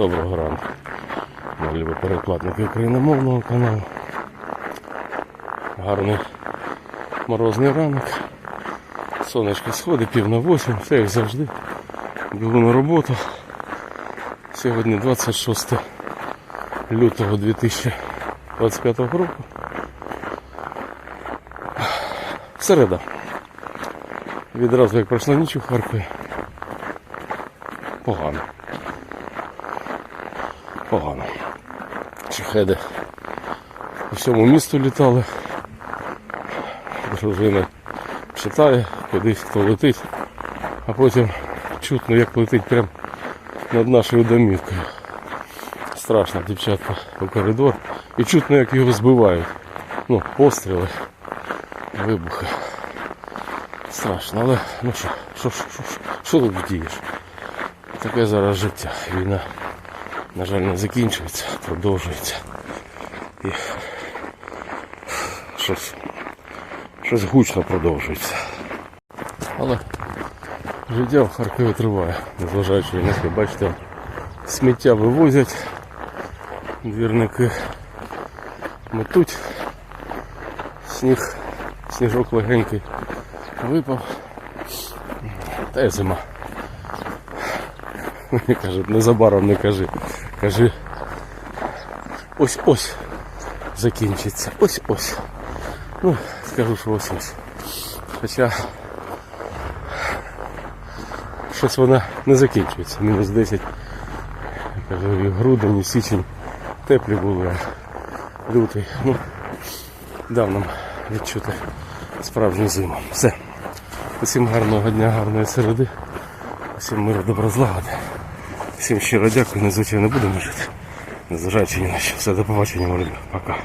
Доброго ранку. Любі перекладники україномовного каналу. Гарний морозний ранок. Сонечко сходить, пів на восьм, все як завжди. Білу на роботу. Сьогодні 26 лютого 2025 року. Середа. Відразу як пройшла ніч у Харкові. Погано. Погано. Шахеди по всьому місту літали. Дружина читає, кудись хто летить, а потім чутно, як летить прямо над нашою домівкою. Страшно, дівчатка у коридор. І чутно, як його збивають. Ну, постріли, вибухи. Страшно, але ну що, що, що, що, що тут вдієш? Таке зараз життя. Війна, на жаль, не закінчується, продовжується. І щось, щось гучно продовжується. Але життя в Харкові триває, незважаючи на те, бачите, сміття вивозять, двірники метуть, сніг, сніжок легенький випав. Та й зима. Кажуть, незабаром не кажи. Кажи. Ось ось закінчиться. Ось ось. Ну, скажу, що ось ось. Хоча щось вона не закінчується. Мінус 10. Я кажу, і грудень, і січень теплі були, лютий. Ну, дав нам відчути справжню зиму. Все. Усім гарного дня, гарної середи. Всім миру, добро злагоди. Всім щиро дякую, незвичайно будемо жити. Незважаючи ні на що. Все, до побачення, мої. Пока.